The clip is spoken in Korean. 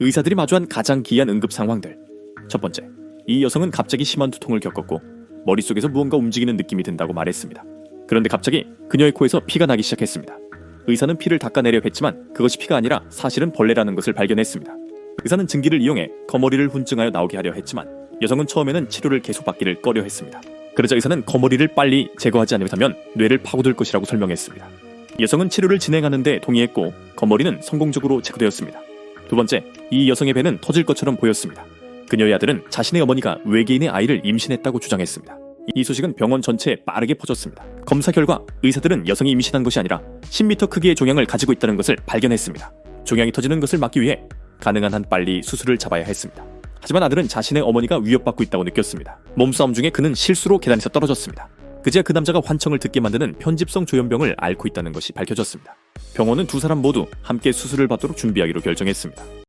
의사들이 마주한 가장 기이한 응급 상황들. 첫 번째, 이 여성은 갑자기 심한 두통을 겪었고 머릿속에서 무언가 움직이는 느낌이 든다고 말했습니다. 그런데 갑자기 그녀의 코에서 피가 나기 시작했습니다. 의사는 피를 닦아내려 했지만 그것이 피가 아니라 사실은 벌레라는 것을 발견했습니다. 의사는 증기를 이용해 거머리를 훈증하여 나오게 하려 했지만 여성은 처음에는 치료를 계속 받기를 꺼려 했습니다. 그러자 의사는 거머리를 빨리 제거하지 않으면 뇌를 파고들 것이라고 설명했습니다. 여성은 치료를 진행하는데 동의했고 거머리는 성공적으로 제거되었습니다. 두 번째, 이 여성의 배는 터질 것처럼 보였습니다. 그녀의 아들은 자신의 어머니가 외계인의 아이를 임신했다고 주장했습니다. 이 소식은 병원 전체에 빠르게 퍼졌습니다. 검사 결과 의사들은 여성이 임신한 것이 아니라 10m 크기의 종양을 가지고 있다는 것을 발견했습니다. 종양이 터지는 것을 막기 위해 가능한 한 빨리 수술을 잡아야 했습니다. 하지만 아들은 자신의 어머니가 위협받고 있다고 느꼈습니다. 몸싸움 중에 그는 실수로 계단에서 떨어졌습니다. 그제야 그 남자가 환청을 듣게 만드는 편집성 조현병을 앓고 있다는 것이 밝혀졌습니다. 병원은 두 사람 모두 함께 수술을 받도록 준비하기로 결정했습니다.